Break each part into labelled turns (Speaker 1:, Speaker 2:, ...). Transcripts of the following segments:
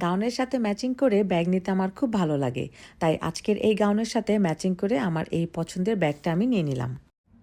Speaker 1: গাউনের সাথে ম্যাচিং করে ব্যাগ নিতে আমার খুব ভালো লাগে। তাই আজকের এই গাউনের সাথে ম্যাচিং করে আমার এই পছন্দের ব্যাগটা আমি নিয়ে নিলাম।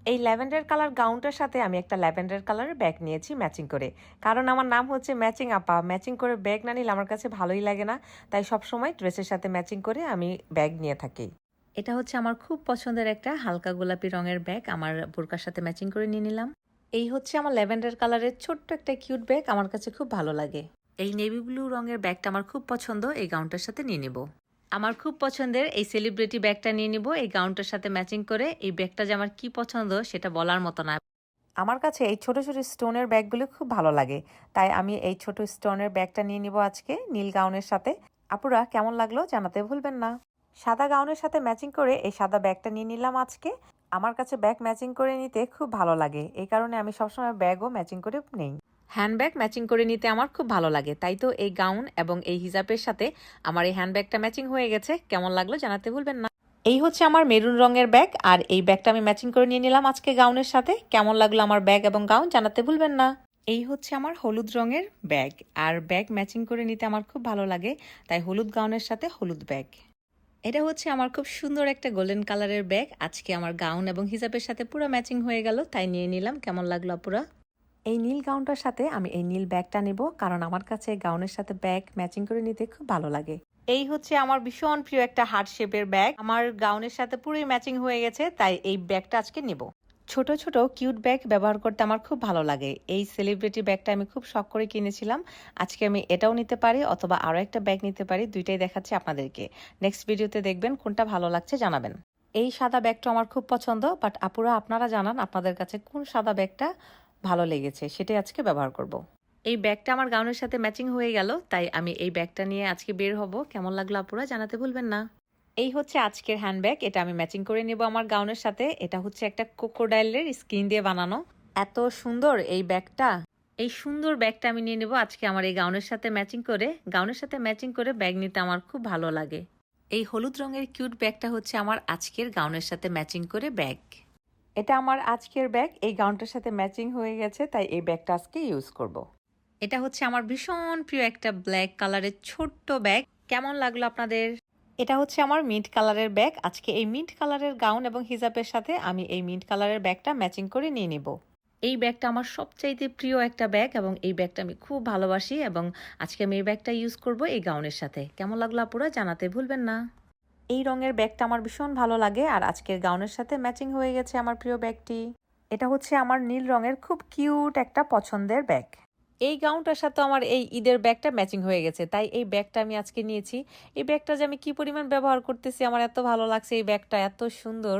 Speaker 1: এই ল্যাভেন্ডার কালার গাউনটার সাথে আমি একটা ল্যাভেন্ডার কালারের ব্যাগ নিয়েছি ম্যাচিং করে। কারণ আমার নাম হচ্ছে ম্যাচিং আপা। ম্যাচিং করে ব্যাগ না নিলে আমার কাছে ভালোই লাগে না। তাই সবসময় ড্রেসের সাথে ম্যাচিং করে আমি ব্যাগ নিয়ে থাকি। এটা হচ্ছে আমার খুব পছন্দের একটা হালকা গোলাপি রঙের ব্যাগ। আমার বোরকার সাথে ম্যাচিং করে নিয়ে নিলাম। এই হচ্ছে আমার ল্যাভেন্ডার কালারের ছোট্ট একটা কিউট ব্যাগ। আমার কাছে খুব ভালো লাগে। এই নেভি ব্লু রঙের ব্যাগটা আমার খুব পছন্দ, এই গাউনটার সাথে নিয়ে নেব। আমার খুব পছন্দের এই সেলিব্রিটি ব্যাগটা নিয়ে নিব, এই গাউনটার সাথে ম্যাচিং করে এই ব্যাগটা যে আমার কি পছন্দ সেটা বলার মতো না। আমার কাছে এই ছোট ছোট স্টোনের ব্যাগগুলো খুব ভালো লাগে, তাই আমি এই ছোট স্টোনের ব্যাগটা নিয়ে নিব আজকে, নীল গাউনের সাথে। আপুরা, কেমন লাগল জানাতে ভুলবেন না। সাদা গাউনের সাথে ম্যাচিং করে এই সাদা ব্যাগটা নিয়ে নিলাম আজকে। আমার কাছে ব্যাগ ম্যাচিং করে নিতে খুব ভালো লাগে, এই কারণে আমি সবসময় ব্যাগও ম্যাচিং করে নেই। হ্যান্ডব্যাগ ম্যাচিং করে নিতে আমার খুব ভালো লাগে। তাই তো এই গাউন এবং এই হিজাবের সাথে আমার এই হ্যান্ডব্যাগটা ম্যাচিং হয়ে গেছে। কেমন লাগল জানাতে ভুলবেন না। এই হচ্ছে আমার মেরুন রঙের ব্যাগ আর এই ব্যাগটা আমি ম্যাচিং করে নিয়ে নিলাম আজকে গাউনের সাথে। কেমন লাগল আমার ব্যাগ এবং গাউন জানাতে ভুলবেন না। এই হচ্ছে আমার হলুদ রঙের ব্যাগ আর ব্যাগ ম্যাচিং করে নিতে আমার খুব ভালো লাগে। তাই হলুদ গাউনের সাথে হলুদ ব্যাগ। এটা হচ্ছে আমার খুব সুন্দর একটা গোল্ডেন কালারের ব্যাগ। আজকে আমার গাউন এবং হিজাবের সাথে পুরো ম্যাচিং হয়ে গেল। তাই নিয়ে নিলাম। কেমন লাগল পুরা এই নীল গাউনটার সাথে আমি এই নীল ব্যাগটা নেব, কারণ আমার কাছে গাউনের সাথে ব্যাগ ম্যাচিং করে নিতে খুব ভালো লাগে। এই হচ্ছে আমার ভীষণ প্রিয় একটা হার্ট শেপের ব্যাগ। আমার গাউনের সাথে পুরোই ম্যাচিং হয়ে গেছে, তাই এই ব্যাগটা আজকে নেব। ছোট ছোট, কিউট ব্যাগ ব্যবহার করতে আমার খুব ভালো লাগে। এই সেলিব্রিটি ব্যাগটা আমি খুব শখ করে কিনেছিলাম। আজকে আমি এটাও নিতে পারি, অথবা আরও একটা ব্যাগ নিতে পারি, দুইটাই দেখাচ্ছি আপনাদেরকে। নেক্সট ভিডিওতে দেখবেন কোনটা ভালো লাগছে জানাবেন। এই সাদা ব্যাগটা আমার খুব পছন্দ বাট আপুরা, আপনারা জানান আপনাদের কাছে কোন সাদা ব্যাগটা ভালো লেগেছে সেটাই আজকে ব্যবহার করব। এই ব্যাগটা আমার গাউনের সাথে ম্যাচিং হয়ে গেল তাই আমি এই ব্যাগটা নিয়ে আজকে বের হব। কেমন লাগল আপুরা জানাতে ভুলবেন না। এই হচ্ছে আজকের হ্যান্ডব্যাগ এটা আমি ম্যাচিং করে নেব আমার গাউনের সাথে। এটা হচ্ছে একটা কোকোডাইলের স্কিন দিয়ে বানানো। এত সুন্দর এই ব্যাগটা। এই সুন্দর ব্যাগটা আমি নিয়ে নেব আজকে আমার এই গাউনের সাথে ম্যাচিং করে। গাউনের সাথে ম্যাচিং করে ব্যাগ নিতে আমার খুব ভালো লাগে। এই হলুদ রঙের কিউট ব্যাগটা হচ্ছে আমার আজকের গাউনের সাথে ম্যাচিং করে ব্যাগ। এটা আমার আজকের ব্যাগ এই গাউনটার সাথে ম্যাচিং হয়ে গেছে তাই এই ব্যাগটা আজকে ইউজ করব। এটা হচ্ছে আমার ভীষণ প্রিয় একটা ব্ল্যাক কালারের ছোট্ট ব্যাগ। কেমন লাগল আপনাদের? এটা হচ্ছে আমার মিন্ট কালারের ব্যাগ। আজকে এই মিন্ট কালারের গাউন এবং হিজাবের সাথে আমি এই মিন্ট কালারের ব্যাগটা ম্যাচিং করে নিয়ে নিব। এই ব্যাগটা আমার সবচাইতে প্রিয় একটা ব্যাগ এবং এই ব্যাগটা আমি খুব ভালোবাসি এবং আজকে আমি এই ব্যাগটা ইউজ করব এই গাউনের সাথে। কেমন লাগল আপুরা জানাতে ভুলবেন না। এই রঙের ব্যাগটা আমার ভীষণ ভালো লাগে আর আজকের গাউনের সাথে ম্যাচিং হয়ে গেছে আমার প্রিয় ব্যাগটি। এটা হচ্ছে আমার নীল রঙের খুব কিউট একটা পছন্দের ব্যাগ। এই গাউনটার সাথে আমার এই ঈদের ব্যাগটা ম্যাচিং হয়ে গেছে, তাই এই ব্যাগটা আমি আজকে নিয়েছি। এই ব্যাগটা যে আমি কি পরিমাণ ব্যবহার করতেছি, আমার এত ভালো লাগছে এই ব্যাগটা, এত সুন্দর।